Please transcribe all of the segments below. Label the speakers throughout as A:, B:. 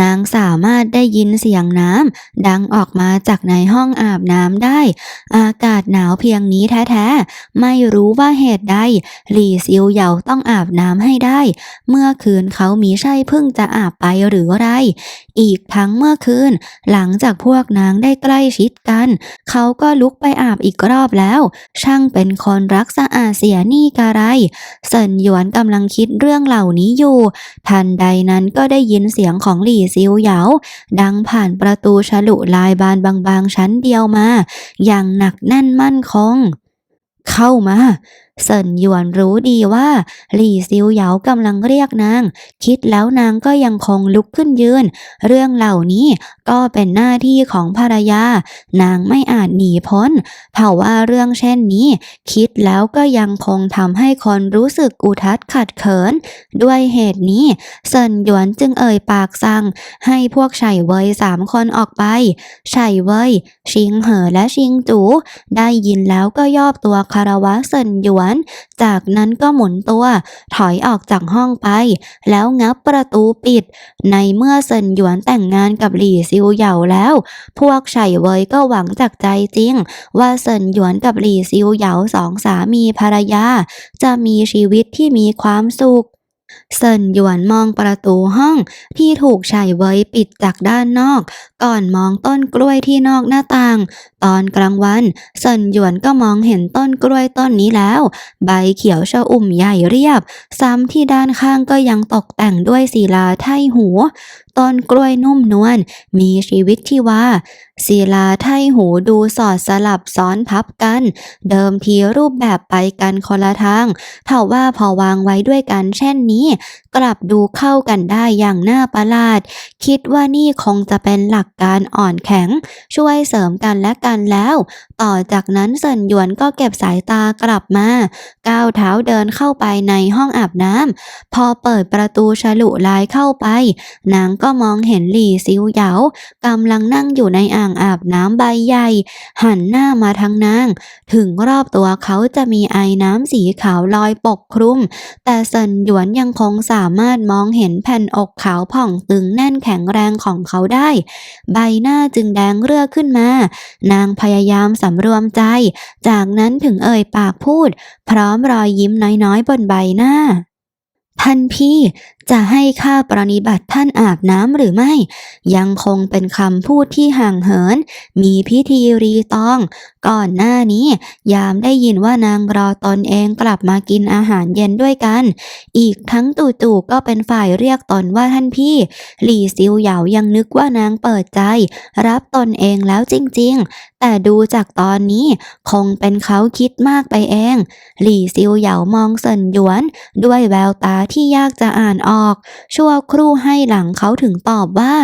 A: นางสามารถได้ยินเสียงน้ำดังออกมาจากในห้องอาบน้ำได้ อากาศหนาวเพียงนี้แท้ๆ ไม่รู้ว่าเหตุใด หลี่ซิวเหยาต้องอาบน้ำให้ได้ เมื่อคืนเขามีใช่เพิ่งจะอาบไปหรือไร อีกทั้งเมื่อคืน หลังจากพวกนางได้ใกล้ชิดกัน เขาก็ลุกไปอาบอีกรอบแล้ว ช่างเป็นคนรักสะอาดเสียนี่กะไรเซินหยวนกำลังคิดเรื่องเหล่านี้อยู่ ทันใดนั้นก็ได้ยินเสียงของหลี่ซิวเหยา ดังผ่านประตูฉลุลายบานบางๆชั้นเดียวมา อย่างหนักแน่นมั่นคง เข้ามา เซินหยวนรู้ดีว่าหลี่ซิวเหยากำลังเรียกนาง คิดแล้วนางก็ยังคงลุกขึ้นยืน เรื่องเหล่านี้ก็เป็นหน้าที่ของภรรยา นางไม่อาจหนีพ้นเผ่าว่าเรื่องเช่นนี้ คิดแล้วก็ยังคงทำให้คนรู้สึกอุทัดขัดเขิน ด้วยเหตุนี้เซินหยวนจึงเอ่ยปากสั่ง ให้พวกไฉเว่ยสามคนออกไปไฉเว่ยชิงเหอและชิงจู ได้ยินแล้วก็ย่อตัวคารวะเซินหยวนจากนั้นก็หมุนตัว ถอยออกจากห้องไป แล้วงับประตูปิด ในเมื่อเซินหยวนแต่งงานกับหลี่ซิวเหยาแล้ว พวกไฉเว่ยก็หวังจากใจจริง ว่าเซินหยวนกับหลี่ซิวเหยาสองสามีภรรยา จะมีชีวิตที่มีความสุข เซินหยวนมองประตูห้องที่ถูกไฉเว่ยปิดจากด้านนอก ก่อนมองต้นกล้วยที่นอกหน้าต่าง ตอนกลางวัน เซินหยวนก็มองเห็นต้นกล้วยต้นนี้แล้ว ใบเขียวชอุ่มใหญ่เรียบ ซ้ำที่ด้านข้างก็ยังตกแต่งด้วยศิลาไทหู ต้นกล้วยนุ่มนวลมีชีวิตที่ว่า ศิลาไทหูดูสอดสลับซ้อนพับกัน เดิมทีรูปแบบไปกันคนละทางเท่าว่าพอวางไว้ด้วยกันเช่นนี้ กลับดูเข้ากันได้อย่างน่าประหลาด คิดว่านี่คงจะเป็นหลักการอ่อนแข็ง ช่วยเสริมกันและกันแล้ว ต่อจากนั้นเซินหยวนก็เก็บสายตากลับมาก้าวเท้าเดินเข้าไปในห้องอาบน้ำพอเปิดประตูฉลุลายเข้าไป นางก็มองเห็นหลี่ซิวเหยากำลังนั่งอยู่ในอ่างางอาบน้ำใบใหญ่ หันหน้ามาทางนาง ถึงรอบตัวเขาจะมีไอน้ำสีขาวลอยปกคลุม แต่เซินหยวนยังคงสามารถมองเห็นแผ่นอกขาวผ่องตึงแน่นแข็งแรงของเขาได้ ใบหน้าจึงแดงเรือขึ้นมา นางพยายามสำรวมใจ จากนั้นถึงเอ่ยปากพูด พร้อมรอยยิ้มน้อยๆบนใบหน้าท่านพี่ จะให้ข้าปรนิบัติท่านอาบน้ำหรือไม่ ยังคงเป็นคำพูดที่ห่างเหิน มีพิธีรีตอง ก่อนหน้านี้ ยามได้ยินว่านางรอตนเองกลับมากินอาหารเย็นด้วยกัน อีกทั้งตู่ๆก็เป็นฝ่ายเรียกตนว่าท่านพี่ หลี่ซิวเหยายังนึกว่านางเปิดใจ รับตนเองแล้วจริงๆ แต่ดูจากตอนนี้คงเป็นเขาคิดมากไปเอง หลี่ซิวเหยามองเซินหยวน ด้วยแววตาที่ยากจะอ่านออกชั่วครู่ให้หลังเขาถึงตอบว่า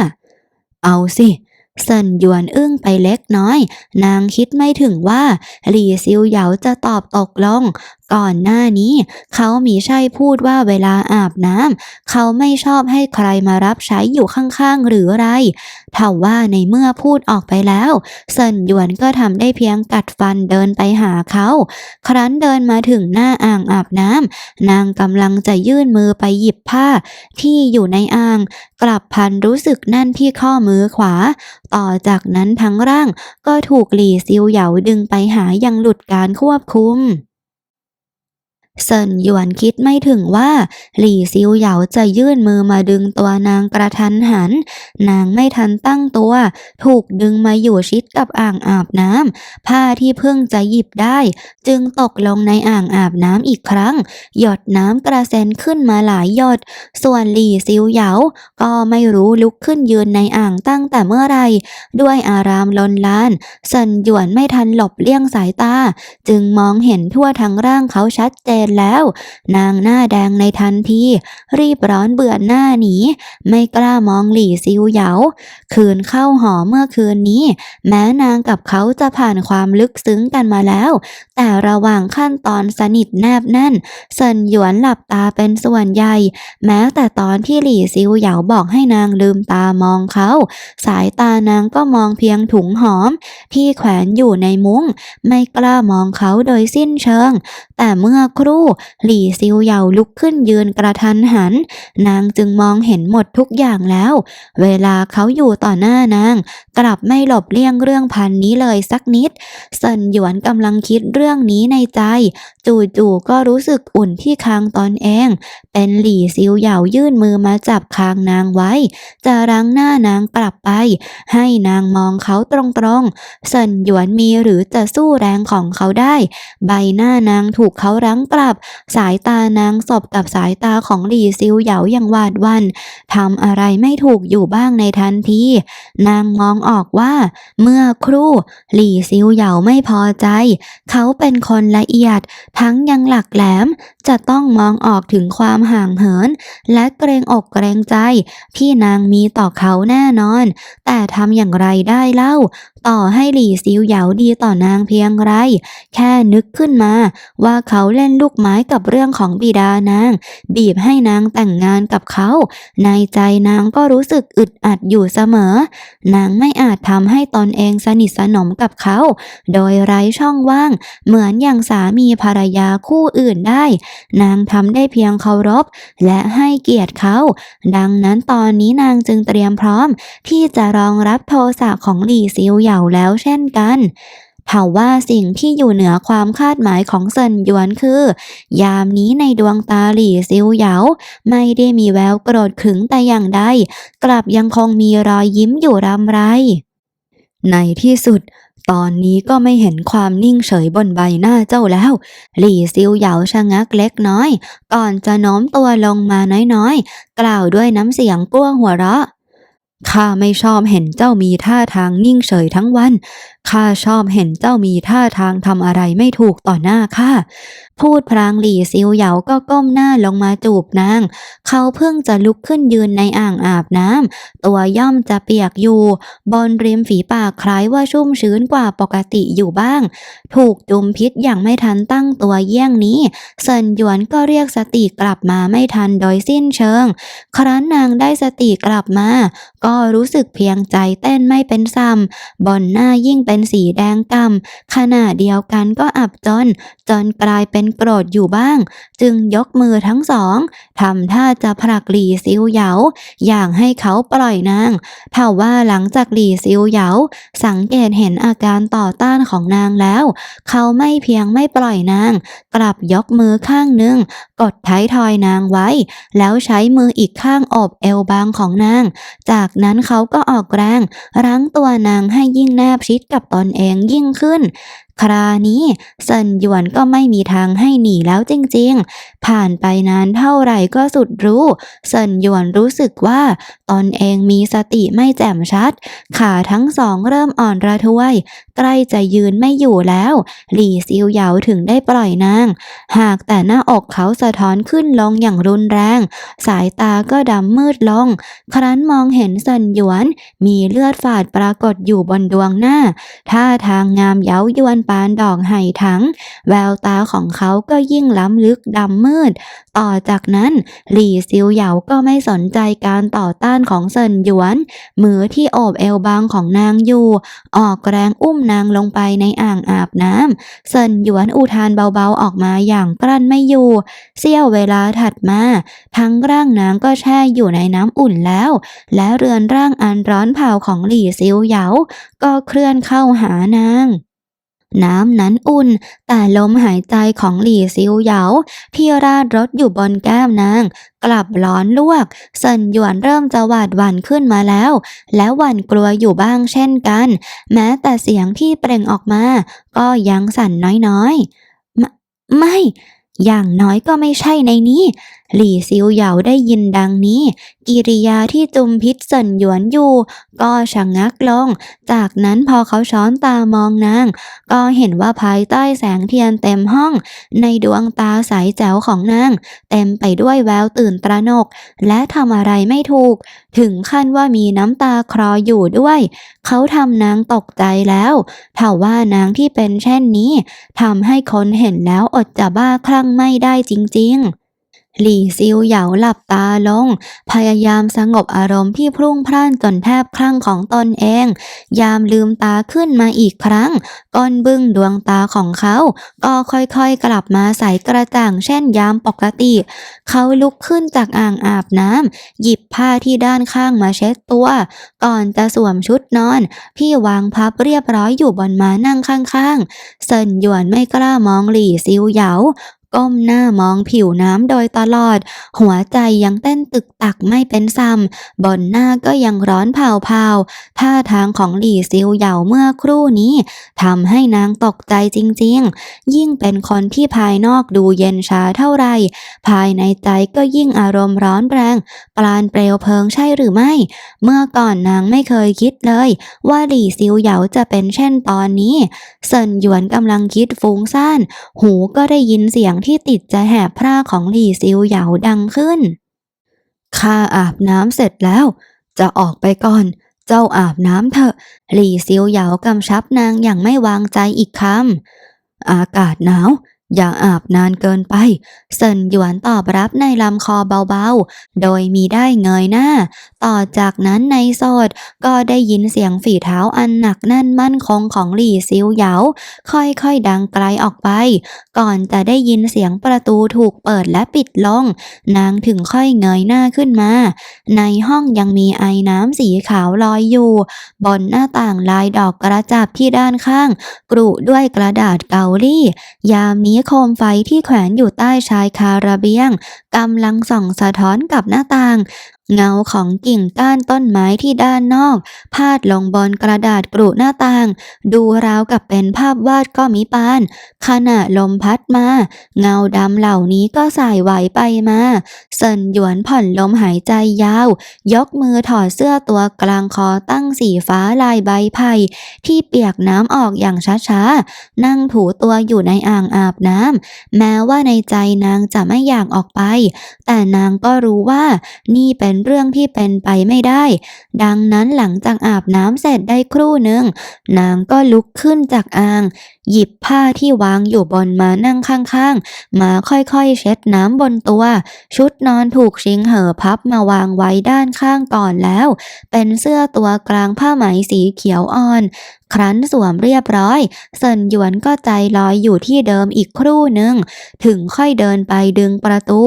A: เอาสิเซินหยวนอึ้งไปเล็กน้อย นางคิดไม่ถึงว่า หลี่ซิวเหยาจะตอบตกลง ก่อนหน้านี้ เขามีใช่พูดว่าเวลาอาบน้ำเขาไม่ชอบให้ใครมารับใช้อยู่ข้างๆหรืออะไรเท่าว่าในเมื่อพูดออกไปแล้วเซินหยวนก็ทำได้เพียงกัดฟันเดินไปหาเขา ครั้นเดินมาถึงหน้าอ่างอาบน้ำนางกำลังจะยื่นมือไปหยิบผ้า ที่อยู่ในอ่าง กลับพันรู้สึกแน่นที่ข้อมือขวา ต่อจากนั้นทั้งร่างก็ถูกหลี่ซิวเหยาดึงไปหายังหลุดการควบคุม เซินหยวนคิดไม่ถึงว่า หลี่ซิวเหยาจะยื่นมือมาดึงตัวนางกระทันหัน นางไม่ทันตั้งตัว ถูกดึงมาอยู่ชิดกับอ่างอาบน้ำผ้าที่เพิ่งจะหยิบได้ จึงตกลงในอ่างอาบน้ำอีกครั้ง หยดน้ำกระเซ็นขึ้นมาหลายหยด ส่วนหลี่ซิวเหยา ก็ไม่รู้ลุกขึ้นยืนในอ่างตั้งแต่เมื่อไร ด้วยอารามลนลาน เซินหยวนไม่ทันหลบเลี่ยงสายตา จึงมองเห็นทั่วทั้งร่างเขาชัดเจนนแล้ว นางหน้าแดงในทันที รีบร้อนเบื่อหน้าหนี ไม่กล้ามองหลี่ซิวเหยา คืนเข้าหอเมื่อคืนนี้ แม้นางกับเขาจะผ่านความลึกซึ้งกันมาแล้ว แต่ระหว่างขั้นตอนสนิทแนบแน่นเซินหยวนหลับตาเป็นส่วนใหญ่ แม้แต่ตอนที่หลี่ซิวเหยาบอกให้นางลืมตามองเขา สายตานางก็มองเพียงถุงหอม ที่แขวนอยู่ในมุ้ง ไม่กล้ามองเขาโดยสิ้นเชิง แต่เมื่อครู่หลี่ซิวเหยาลุกขึ้นยืนกระทันหัน นางจึงมองเห็นหมดทุกอย่างแล้ว เวลาเขาอยู่ต่อหน้านาง กลับไม่หลบเลี่ยงเรื่องพันนี้เลยสักนิดเซินหยวนกำลังคิดเรื่องนี้ในใจ จู่ๆก็รู้สึกอุ่นที่คางตอนเอง เป็นหลี่ซิวเหยายื่นมือมาจับคางนางไว้ จะรั้งหน้านางกลับไป ให้นางมองเขาตรงๆเซินหยวนมีหรือจะสู้แรงของเขาได้ ใบหน้านางถูกเขารั้งกลับ สายตานางสบกับสายตาของหลี่ซิวเหยาอย่างหวาดวันทำอะไรไม่ถูกอยู่บ้างในทันที นางมองออกว่า เมื่อครู่หลี่ซิวเหยาไม่พอใจ เขาเป็นคนละเอียด ทั้งยังหลักแหลม จะต้องมองออกถึงความห่างเหิน และเกรงอกเกรงใจที่นางมีต่อเขาแน่นอน แต่ทำอย่างไรได้เล่า ต่อให้หลี่ซิวเหยาดีต่อนางเพียงไร แค่นึกขึ้นมา ว่าเขาเล่นลูกไม้กับเรื่องของบิดานาง บีบให้นางแต่งงานกับเขา ในใจนางก็รู้สึกอึดอัดอยู่เสมอ นางไม่อาจทำให้ตนเองสนิทสนมกับเขา โดยไร้ช่องว่าง เหมือนอย่างสามีภรรยาคู่อื่นได้ นางทำได้เพียงเคารพ และให้เกียรติเขา ดังนั้นตอนนี้นางจึงเตรียมพร้อม ที่จะรองรับโทสะของหลี่ซิวเหยาแล้วเช่นกันเผาว่าสิ่งที่อยู่เหนือความคาดหมายของเซินหยวนคือ ยามนี้ในดวงตาหลี่ซิวเหยาไม่ได้มีแววโกรธขึงแต่อย่างใด กลับยังคงมีรอยยิ้มอยู่รำไร ในที่สุด ตอนนี้ก็ไม่เห็นความนิ่งเฉยบนใบหน้าเจ้าแล้ว หลี่ซิวเหยาชะงักเล็กน้อย ก่อนจะโน้มตัวลงมาน้อยๆ กล่าวด้วยน้ำเสียงกล้วหัวเราะ ข้าไม่ชอบเห็นเจ้ามีท่าทางนิ่งเฉยทั้งวัน ข้าชอบเห็นเจ้ามีท่าทางทำอะไรไม่ถูกต่อหน้าข้า พูดพลางหลี่ซิวเหยาก็ก้มหน้าลงมาจูบนาง เขาเพิ่งจะลุกขึ้นยืนในอ่างอาบน้ำตัวย่อมจะเปียกอยู่ บนริมฝีปากคล้ายว่าชุ่มชื้นกว่าปกติอยู่บ้าง ถูกจุมพิษอย่างไม่ทันตั้งตัวเยี่ยงนี้เซินหยวนก็เรียกสติกลับมาไม่ทันโดยสิ้นเชิง ครั้นนางได้สติกลับมา ก็รู้สึกเพียงใจเต้นไม่เป็นซ้ำบนหน้ายิ่งเป็นสีแดงกำขณะเดียวกันก็อับจนจนกลายเป็นโกรธอยู่บ้าง จึงยกมือทั้งสองทำท่าจะผลักหลี่ซิวเหยาอย่างให้เขาปล่อยนางเท่าว่าหลังจากหลี่ซิวเหยาสังเกตเห็นอาการต่อต้านของนางแล้ว เขาไม่เพียงไม่ปล่อยนาง กลับยกมือข้างหนึ่งกดท้ายทอยนางไว้ แล้วใช้มืออีกข้างอบเอวบางของนาง จากนั้นเขาก็ออกแรงรั้งตัวนางให้ยิ่งแนบชิดกับตนเองยิ่งขึ้นคราวนี้เซินหยวนก็ไม่มีทางให้หนีแล้วจริงๆ ผ่านไปนานเท่าไหร่ก็สุดรู้เซินหยวนรู้สึกว่าตนเองมีสติไม่แจ่มชัด ขาทั้งสองเริ่มอ่อนระทวย ใกล้จะยืนไม่อยู่แล้ว หลี่ซิวเหยาถึงได้ปล่อยนาง หากแต่หน้าอกเขาสะท้อนขึ้นลงอย่างรุนแรง สายตาก็ดำมืดลง ครั้นมองเห็นเซินหยวน มีเลือดฝาดปรากฏอยู่บนดวงหน้าท่าทางงามเย้ายวนปานดอกไห่ถังแววตาของเขาก็ยิ่งล้ำลึกดำมืด ต่อจากนั้นหลี่ซิวเหยาก็ไม่สนใจการต่อต้านของเซินหยวน มือที่โอบเอวบางของนางอยู่ ออกแรงอุ้มนางลงไปในอ่างอาบน้ำเซินหยวนอุทานเบาๆออกมาอย่างกลั้นไม่อยู่ เสี้ยวเวลาถัดมา ทั้งร่างนางก็แช่อยู่ในน้ำอุ่นแล้ว และเรือนร่างอันร้อนเผาของหลี่ซิวเหยาก็เคลื่อนเข้าหานาง น้ำนั้นอุ่น แต่ลมหายใจของหลี่ซิวเหยาที่ราดรถอยู่บนแก้มนาง กลับร้อนลวกเซินหยวนเริ่มจะหวาดหวั่นขึ้นมาแล้ว และหวั่นกลัวอยู่บ้างเช่นกัน แม้แต่เสียงที่เปล่งออกมา ก็ยังสั่นน้อยๆไม่ไม่อย่างน้อยก็ไม่ใช่ในนี้ หลี่ซิวเหยาได้ยินดังนี้กิริยาที่จุมพิษเซินหยวนอยู่ ก็ชะงงักลง จากนั้นพอเขาช้อนตามองนาง ก็เห็นว่าภายใต้แสงเทียนเต็มห้อง ในดวงตาใสแจ๋วของนาง เต็มไปด้วยแววตื่นตระหนก และทำอะไรไม่ถูก ถึงขั้นว่ามีน้ำตาคลออยู่ด้วย เขาทำนางตกใจแล้วถ้าว่านางที่เป็นเช่นนี้ทำให้คนเห็นแล้วอดจะบ้าคลั่งไม่ได้จริง ๆ หลี่ซิวเหยาหลับตาลง พยายามสงบอารมณ์ที่พรุ่งพล่านจนแทบคลั่งของตนเอง ยามลืมตาขึ้นมาอีกครั้งก้นบึ้งดวงตาของเขา ก็ค่อยๆกลับมาใสกระจ่างเช่นยามปกติ เขาลุกขึ้นจากอ่างอาบน้ำหยิบผ้าที่ด้านข้างมาเช็ดตัว ก่อนจะสวมชุดนอน ที่วางพับเรียบร้อยอยู่บนม้านั่งข้างๆเซินหยวนไม่กล้ามองหลี่ซิวเหยา ก้มหน้ามองผิวน้ำโดยตลอด หัวใจยังเต้นตึกตักไม่เป็นซ้ำบนหน้าก็ยังร้อนเผาๆท่าทางของหลี่ซิวเหยาเมื่อครู่นี้ทำให้นางตกใจจริงๆ ยิ่งเป็นคนที่ภายนอกดูเย็นชาเท่าไร ภายในใจก็ยิ่งอารมณ์ร้อนแรงปลานเปลวเพลิงใช่หรือไม่ เมื่อก่อนนางไม่เคยคิดเลย ว่าหลี่ซิวเหยาจะเป็นเช่นตอนนี้เซินหยวนกำลังคิดฟุ้งซ่าน หูก็ได้ยินเสียงที่ติดจะแหบพร่าของหลี่ซิวเหยาดังขึ้น ข้าอาบน้ำเสร็จแล้ว จะออกไปก่อน เจ้าอาบน้ำเถอะ หลี่ซิวเหยากำชับนางอย่างไม่วางใจอีกคำ อากาศหนาว อย่าอาบนานเกินไป เซินหยวนตอบรับในลำคอเบาๆ โดยมีได้เงยหน้า ต่อจากนั้นในโสดก็ได้ยินเสียงฝีเท้าอันหนักแน่นมั่นคงของหลี่ซิวเหยา ค่อยๆดังไกลออกไป ก่อนจะได้ยินเสียงประตูถูกเปิดและปิดลง นางถึงค่อยเงยหน้าขึ้นมา ในห้องยังมีไอ้น้ำสีขาวลอยอยู่ บนหน้าต่างลายดอกกระจับที่ด้านข้าง กรุด้วยกระดาษเกาหลียามนี้โคมไฟที่แขวนอยู่ใต้ชายคาระเบียงกำลังส่องสะท้อนกับหน้าต่างเงาของกิ่งก้านต้นไม้ที่ด้านนอก พาดลงบนกระดาษกรุหน้าต่าง ดูราวกับเป็นภาพวาดก็มิปาน ขณะลมพัดมา เงาดำเหล่านี้ก็สายไหวไปมาเซินหยวนผ่อนลมหายใจยาว ยกมือถอดเสื้อตัวกลางคอตั้งสีฟ้าลายใบไผ่ที่เปียกน้ำออกอย่างช้าๆ นั่งถูตัวอยู่ในอ่างอาบน้ำแม้ว่าในใจนางจะไม่อยากออกไป แต่นางก็รู้ว่านี่เป็นเรื่องที่เป็นไปไม่ได้ ดังนั้นหลังจากอาบน้ำเสร็จได้ครู่หนึ่งนางก็ลุกขึ้นจากอ่างหยิบผ้าที่วางอยู่บนมานั่งข้างๆ มาค่อยๆ เช็ดน้ำบนตัว ชุดนอนถูกชิงเหอพับมาวางไว้ด้านข้างก่อนแล้ว เป็นเสื้อตัวกลางผ้าไหมสีเขียวอ่อน ครั้นสวมเรียบร้อย เซินหยวนก็ใจลอยอยู่ที่เดิมอีกครู่หนึ่ง ถึงค่อยเดินไปดึงประตู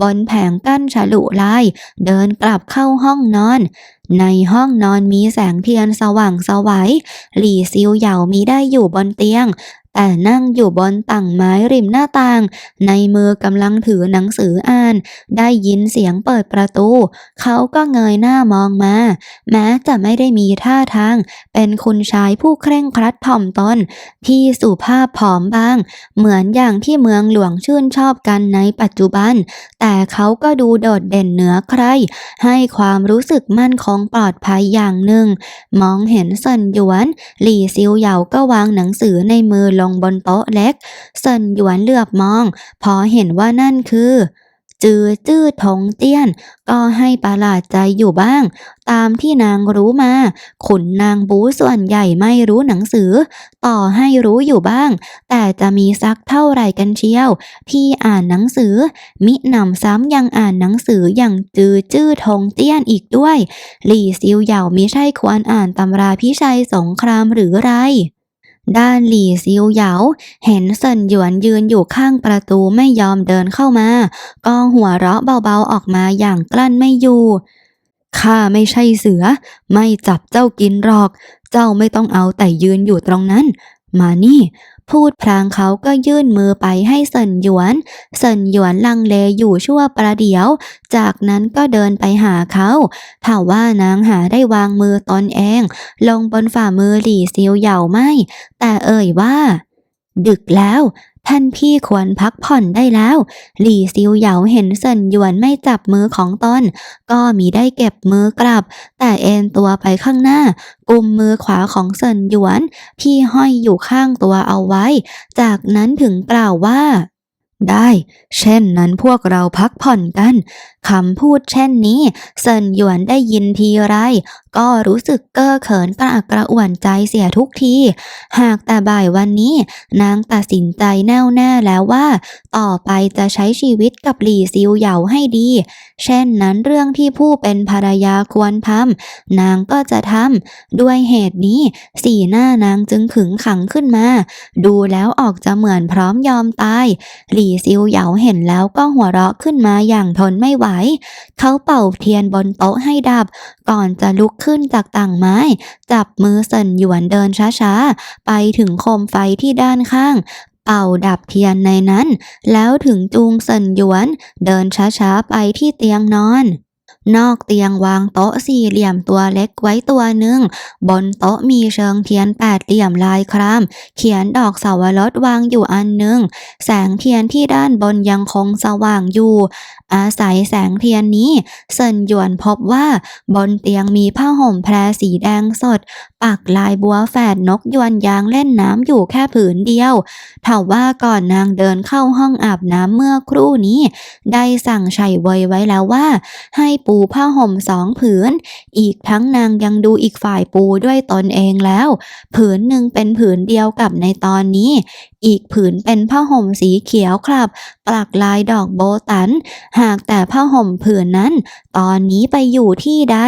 A: บนแผงกั้นฉลุลาย เดินกลับเข้าห้องนอน ในห้องนอนมีแสงเทียนสว่างสวัย หลี่ซิวเหยามีได้อยู่บนเตียง แต่นั่งอยู่บนต่างไม้ริมหน้าต่าง ในมือกำลังถือหนังสืออ่าน ได้ยินเสียงเปิดประตู เขาก็เงยหน้ามองมา แม้จะไม่ได้มีท่าทาง เป็นคุณชายผู้เคร่งครัดถ่อมตนที่สุภาพผอมบาง เหมือนอย่างที่เมืองหลวงชื่นชอบกันในปัจจุบัน แต่เขาก็ดูโดดเด่นเหนือใคร ให้ความรู้สึกมั่นคงปลอดภัยอย่างหนึ่ง มองเห็นเซินหยวน หลี่ซิวเหยาก็วางหนังสือในมือลลงบนโต๊ะเล็ก เซินหยวนเหลือบมอง พอเห็นว่านั่นคือ จือจื้อทงเตี้ยน ก็ให้ประหลาดใจอยู่บ้าง ตามที่นางรู้มา ขุนนางบูส่วนใหญ่ไม่รู้หนังสือ ต่อให้รู้อยู่บ้าง แต่จะมีสักเท่าไหร่กันเชียว ที่อ่านหนังสือ มิหนำซ้ำยังอ่านหนังสืออย่างจือจื้อทงเตี้ยนอีกด้วย หลี่ซิวเหยามิใช่ควรอ่านตำราพิชัยสงครามหรือไร ด้านหลี่ซิวเหยาเห็นเซินหยวนยืนอยู่ข้างประตูไม่ยอมเดินเข้ามา ก็หัวเราะเบาๆออกมาอย่างกลั้นไม่อยู่ข้าไม่ใช่เสือ ไม่จับเจ้ากินหรอก เจ้าไม่ต้องเอาแต่ยืนอยู่ตรงนั้น มานี่ พูดพลางเขาก็ยื่นมือไปให้เซินหยวน เซินหยวนลังเลอยู่ชั่วประเดี๋ยว จากนั้นก็เดินไปหาเขาถ้าว่านางหาได้วางมือตอนเอง ลงบนฝ่ามือหลี่ซิวเหยาไม่ แต่เอ่ยว่า ดึกแล้ว ท่านพี่ควรพักผ่อนได้แล้ว หลี่ซิวเหยาเห็นเซินหยวนไม่จับมือของตน ก็มีได้เก็บมือกลับ แต่เอนตัวไปข้างหน้า กุมมือขวาของเซินหยวน ที่ห้อยอยู่ข้างตัวเอาไว้ จากนั้นถึงกล่าวว่าได้ เช่นนั้นพวกเราพักผ่อนกัน คำพูดเช่นนี้ เซินหยวนได้ยินทีไรก็รู้สึกเก้อเขินกระอักกระอ่วนใจเสียทุกที หากแต่บ่ายวันนี้ นางตัดสินใจแน่วแน่แล้วว่า ต่อไปจะใช้ชีวิตกับหลี่ซิวเหยาให้ดี เช่นนั้นเรื่องที่ผู้เป็นภรรยาควรทำนางก็จะทำด้วยเหตุนี้ สีหน้านางจึงขึงขังขึ้นมา ดูแล้วออกจะเหมือนพร้อมยอมตาย หลี่ซิวเหยาเห็นแล้วก็หัวเราะขึ้นมาอย่างทนไม่ไหว เขาเป่าเทียนบนโต๊ะให้ดับ ก่อนจะลุกขึ้นจากต่างไม้ จับมือเซินหยวนเดินช้าๆ ไปถึงโคมไฟที่ด้านข้างเป่าดับเทียนในนั้น แล้วถึงจูงเซินหยวน เดินช้าๆไปที่เตียงนอน นอกเตียงวางโต๊ะสี่เหลี่ยมตัวเล็กไว้ตัวหนึ่ง บนโต๊ะมีเชิงเทียนแปดเหลี่ยมลายคราม เขียนดอกเสาวรสวางอยู่อันหนึ่ง แสงเทียนที่ด้านบนยังคงสว่างอยู่ อาศัยแสงเทียนนี้ เซินหยวนพบว่า บนเตียงมีผ้าห่มแพรสีแดงสด ปักลายบัวแฝดนกยวนยางเล่นน้ำอยู่แค่ผืนเดียวเท่าว่าก่อนนางเดินเข้าห้องอาบน้ำเมื่อครู่นี้ ได้สั่งชัยเวยไว้แล้วว่า ให้ปูผ้าห่มสองผืน อีกทั้งนางยังดูอีกฝ่ายปูด้วยตนเองแล้ว ผืนหนึ่งเป็นผืนเดียวกับในตอนนี้ อีกผืนเป็นผ้าห่มสีเขียวครับ ปลักลายดอกโบตัน หากแต่ผ้าห่มผืนนั้น ตอนนี้ไปอยู่ที่ใด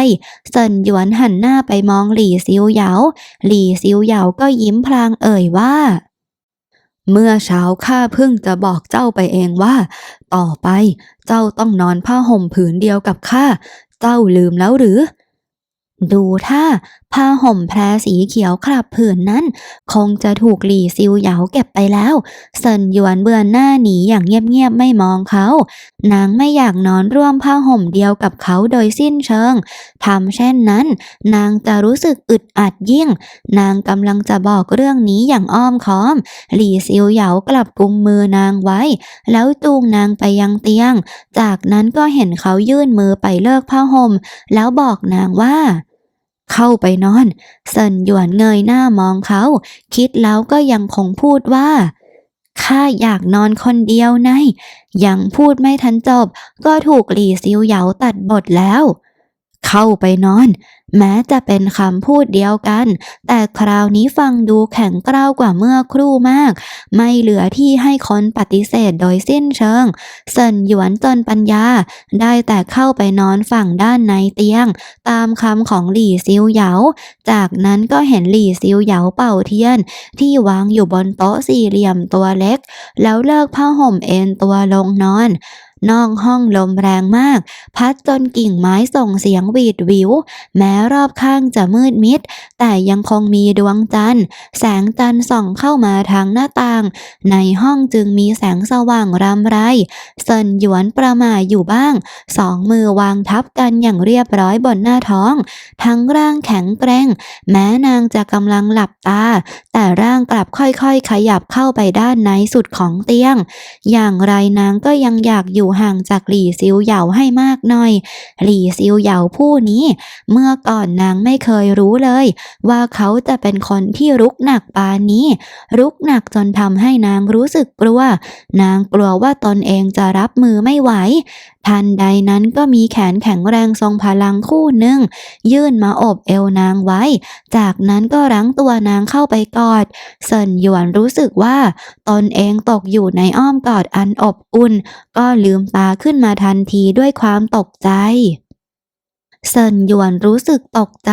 A: เซินหยวนหันหน้าไปมองหลี่ซิวเหยาหลี่ซิวเหยาก็ยิ้มพลางเอ่ยว่า เมื่อเช้าข้าเพิ่งจะบอกเจ้าไปเองว่า ต่อไปเจ้าต้องนอนผ้าห่มผืนเดียวกับข้า เจ้าลืมแล้วหรือ ดูท่า ผ้าห่มแพรสีเขียวคลับผืนนั้น คงจะถูกหลี่ซิวเหยาเก็บไปแล้วเซินหยวนเบือนหน้าหนีอย่างเงียบๆไม่มองเขา นางไม่อยากนอนร่วมผ้าห่มเดียวกับเขาโดยสิ้นเชิงทำเช่นนั้น นางจะรู้สึกอึดอัดยิ่ง นางกำลังจะบอกเรื่องนี้อย่างอ้อมค้อม หลี่ซิวเหยากลับกุมมือนางไว้ แล้วจูงนางไปยังเตียง จากนั้นก็เห็นเขายื่นมือไปเลิกผ้าห่มแล้วบอกนางว่า เข้าไปนอน เซินหยวนเงยหน้ามองเขา คิดแล้วก็ยังคงพูดว่าข้าอยากนอนคนเดียวไนยังพูดไม่ทันจบ ก็ถูกหลี่ซิวเหยาตัดบทแล้ว เข้าไปนอน แม้จะเป็นคำพูดเดียวกัน แต่คราวนี้ฟังดูแข็งกร้าวกว่าเมื่อครู่มาก ไม่เหลือที่ให้คนปฏิเสธโดยสิ้นเชิง เซินหยวนจนปัญญา ได้แต่เข้าไปนอนฝั่งด้านในเตียง ตามคำของหลี่ซิวเหยา จากนั้นก็เห็นหลี่ซิวเหยาเป่าเทียน ที่วางอยู่บนโต๊ะสี่เหลี่ยมตัวเล็ก แล้วเลิกผ้าห่มเอนตัวลงนอน นอกห้องลมแรงมาก พัดจนกิ่งไม้ส่งเสียงหวีดวิว แม้รอบข้างจะมืดมิด แต่ยังคงมีดวงจันทร์ แสงจันทร์ส่องเข้ามาทางหน้าต่าง ในห้องจึงมีแสงสว่างรำไรเซินหยวนประมาอยู่บ้าง สองมือวางทับกันอย่างเรียบร้อยบนหน้าท้อง ทั้งร่างแข็งแกร่ง แม้นางจะกำลังหลับตา แต่ร่างกลับค่อยๆ ขยับเข้าไปด้านในสุดของเตียง อย่างไรนางก็ยังอยากอยู่ห่างจากหลี่ซิวเหยาให้มากหน่อย หลี่ซิวเหยาผู้นี้ เมื่อก่อนนางไม่เคยรู้เลย ว่าเขาจะเป็นคนที่รุกหนักปานนี้ รุกหนักจนทำให้นางรู้สึกกลัว นางกลัวว่าตนเองจะรับมือไม่ไหวทันใดนั้นก็มีแขนแข็งแรงทรงพลังคู่หนึ่ง ยื่นมาอบเอวนางไว้ จากนั้นก็รั้งตัวนางเข้าไปกอด เซินหยวนรู้สึกว่า ตนเองตกอยู่ในอ้อมกอดอันอบอุ่นก็ลืมตาขึ้นมาทันทีด้วยความตกใจ เซินหยวนรู้สึกตกใจ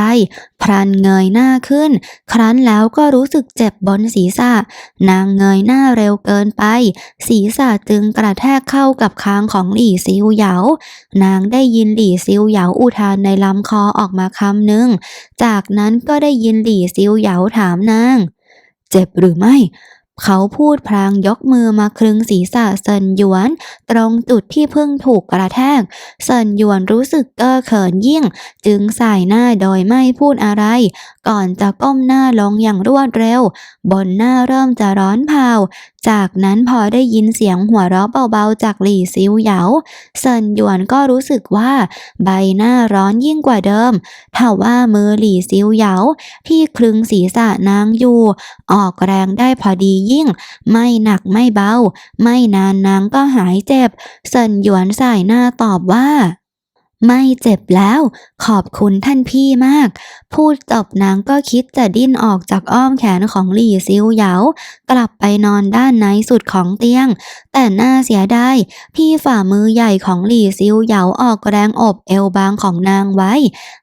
A: พลันเงยหน้าขึ้น ครั้นแล้วก็รู้สึกเจ็บบนศีรษะ นางเงยหน้าเร็วเกินไป ศีรษะจึงกระแทกเข้ากับคางของหลี่ซิวเหยา นางได้ยินหลี่ซิวเหยาอุทานในลำคอออกมาคำหนึ่ง จากนั้นก็ได้ยินหลี่ซิวเหยาถามนาง เจ็บหรือไม่ เขาพูดพลางยกมือมาคลึงศีรษะเซินหยวน ตรงจุดที่เพิ่งถูกกระแทกเซินหยวนรู้สึกเก้อเขินยิ่ง จึงสายหน้าโดยไม่พูดอะไร ก่อนจะก้มหน้าลงอย่างรวดเร็ว บนหน้าเริ่มจะร้อนเผาจากนั้นพอได้ยินเสียงหัวเราะเบาๆจากหลี่ซิวเหยาเซินหยวนก็รู้สึกว่าใบหน้าร้อนยิ่งกว่าเดิมถ้าว่ามือหลี่ซิวเหยาที่คลึงศีรษะนางอยู่ ออกแรงได้พอดียิ่ง ไม่หนักไม่เบา ไม่นานนางก็หายเจ็บ เซินหยวนสายหน้าตอบว่า ไม่เจ็บแล้ว ขอบคุณท่านพี่มาก พูดจบนางก็คิดจะดิ้นออกจากอ้อมแขนของหลี่ซิวเหยากลับไปนอนด้านในสุดของเตียง แต่น่าเสียดายที่ฝ่ามือใหญ่ของหลี่ซิวเหยาออกแรงอบเอวบางของนางไว้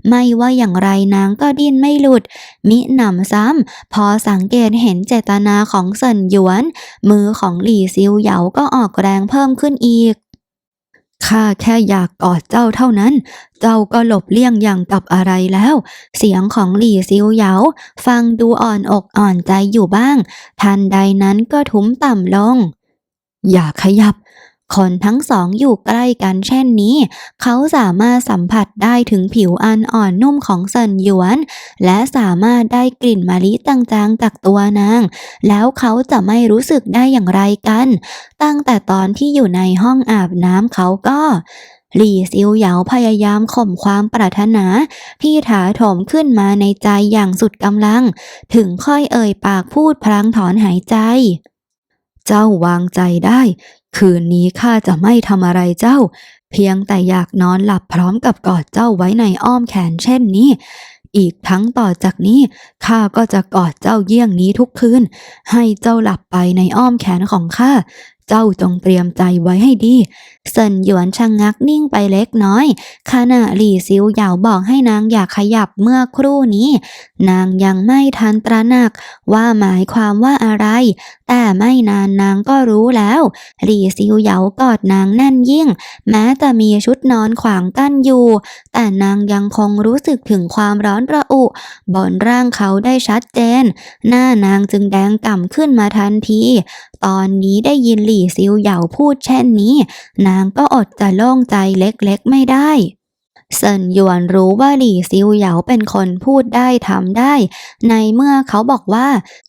A: ไม่ว่าอย่างไรนางก็ดิ้นไม่หลุด มิหนำซ้ำพอสังเกตเห็นเจตนาของเซินหยวน มือของหลี่ซิวเหยาก็ออกแรงเพิ่มขึ้นอีก ข้าแค่อยากกอดเจ้าเท่านั้น เจ้าก็หลบเลี่ยงอย่างกับอะไรแล้ว เสียงของหลี่ซิวเหยาฟังดูอ่อนอกอ่อนใจอยู่บ้าง ทันใดนั้นก็ทุ้มต่ำลง อย่าขยับ คนทั้งสองอยู่ใกล้กันเช่นนี้ เขาสามารถสัมผัสได้ถึงผิวอันอ่อนนุ่มของเซินหยวน และสามารถได้กลิ่นมะลิจางๆจากตัวนาง แล้วเขาจะไม่รู้สึกได้อย่างไรกัน ตั้งแต่ตอนที่อยู่ในห้องอาบน้ำเขาก็หลี่ซิวเหยาพยายามข่มความปรารถนา ที่ถาโถมขึ้นมาในใจอย่างสุดกำลัง ถึงค่อยเอ่ยปากพูดพลางถอนหายใจ เจ้าวางใจได้ คืนนี้ข้าจะไม่ทำอะไรเจ้า เพียงแต่อยากนอนหลับพร้อมกับกอดเจ้าไว้ในอ้อมแขนเช่นนี้ อีกทั้งต่อจากนี้ข้าก็จะกอดเจ้าเยี่ยงนี้ทุกคืน ให้เจ้าหลับไปในอ้อมแขนของข้า เจ้าจงเตรียมใจไว้ให้ดี เซินหยวนชะงงักนิ่งไปเล็กน้อย ขณะหลี่ซิวเหยาบอกให้นางอย่าขยับเมื่อครู่นี้ นางยังไม่ทันตระหนักว่าหมายความว่าอะไร แต่ไม่นานนางก็รู้แล้ว หลี่ซิวเหยากอดนางแน่นยิ่ง แม้จะมีชุดนอนขวางกั้นอยู่ แต่นางยังคงรู้สึกถึงความร้อนระอุบนร่างเขาได้ชัดเจน หน้านางจึงแดงก่ำขึ้นมาทันที ตอนนี้ได้ยินหลี่ซิวเหยาพูดเช่นนี้นางก็อดจะโล่งใจเล็กๆไม่ได้เซินหยวนรู้ว่าหลี่ซิวเหยาเป็นคนพูดได้ทำได้ ในเมื่อเขาบอกว่า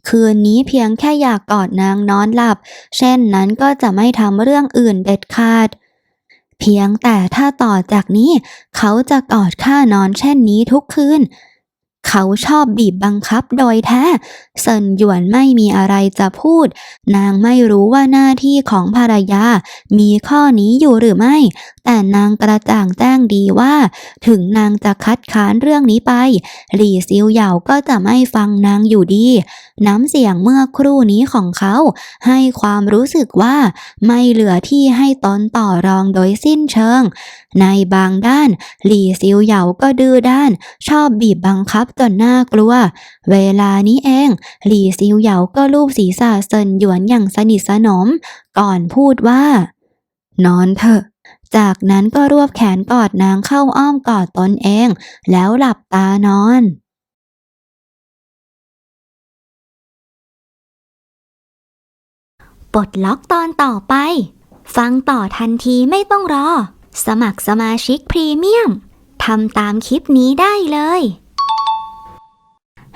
A: คืนนี้เพียงแค่อยากกอดนางนอนหลับ เช่นนั้นก็จะไม่ทำเรื่องอื่นเด็ดขาด เพียงแต่ถ้าต่อจากนี้ เขาจะกอดข้านอนเช่นนี้ทุกคืน เขาชอบบีบบังคับโดยแท้ เซินหยวนไม่มีอะไรจะพูด นางไม่รู้ว่าหน้าที่ของภรรยา มีข้อนี้อยู่หรือไม่ แต่นางกระจ่างแจ้งดีว่า ถึงนางจะคัดค้านเรื่องนี้ไป หลี่ซิวเหยาก็จะไม่ฟังนางอยู่ดี น้ำเสียงเมื่อครู่นี้ของเขา ให้ความรู้สึกว่า ไม่เหลือที่ให้ตนต่อรองโดยสิ้นเชิง ในบางด้าน หลี่ซิวเหยาก็ดื้อด้าน ชอบบีบบังคับจนน่ากลัว เวลานี้เอง หลี่ซิวเหยาก็ลูบศีรษะเซินหยวนอย่างสนิทสนม ก่อนพูดว่า นอนเถอะ จากนั้นก็รวบแขนกอดนางเข้าอ้อมกอดตนเอง แล้วหลับตานอน
B: ปลดล็อกตอนต่อไป ฟังต่อทันทีไม่ต้องรอ สมัครสมาชิกพรีเมียมทำตามคลิปนี้ได้เลย